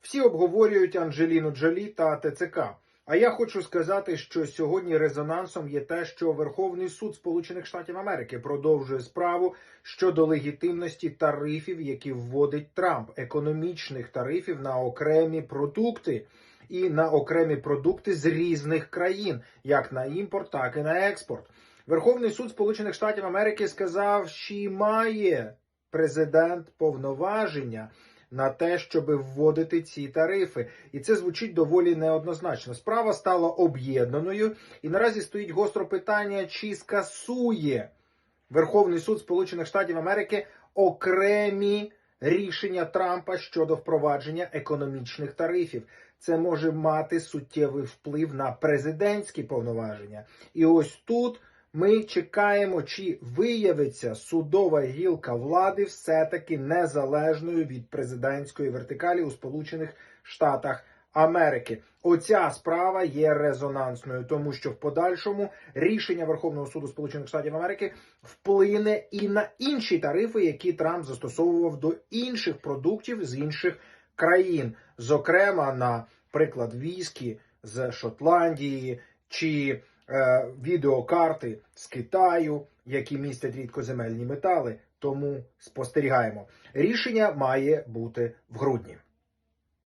Всі обговорюють Анджеліну Джолі та ТЦК. А я хочу сказати, що сьогодні резонансом є те, що Верховний суд Сполучених Штатів Америки продовжує справу щодо легітимності тарифів, які вводить Трамп, економічних тарифів на окремі продукти і на окремі продукти з різних країн, як на імпорт, так і на експорт. Верховний суд Сполучених Штатів Америки сказав, що має президент повноваження на те, щоб вводити ці тарифи, і це звучить доволі неоднозначно. Справа стала об'єднаною, і наразі стоїть гостро питання, чи скасує Верховний суд Сполучених Штатів Америки окремі рішення Трампа щодо впровадження економічних тарифів. Це може мати суттєвий вплив на президентські повноваження. І ось тут ми чекаємо, чи виявиться судова гілка влади все-таки незалежною від президентської вертикалі у Сполучених Штатах Америки. Оця справа є резонансною, тому що в подальшому рішення Верховного суду Сполучених Штатів Америки вплине і на інші тарифи, які Трамп застосовував до інших продуктів з інших країн, зокрема, на приклад віскі з Шотландії чи е, відеокарти з Китаю, які містять рідкоземельні метали. Тому спостерігаємо. Рішення має бути в грудні.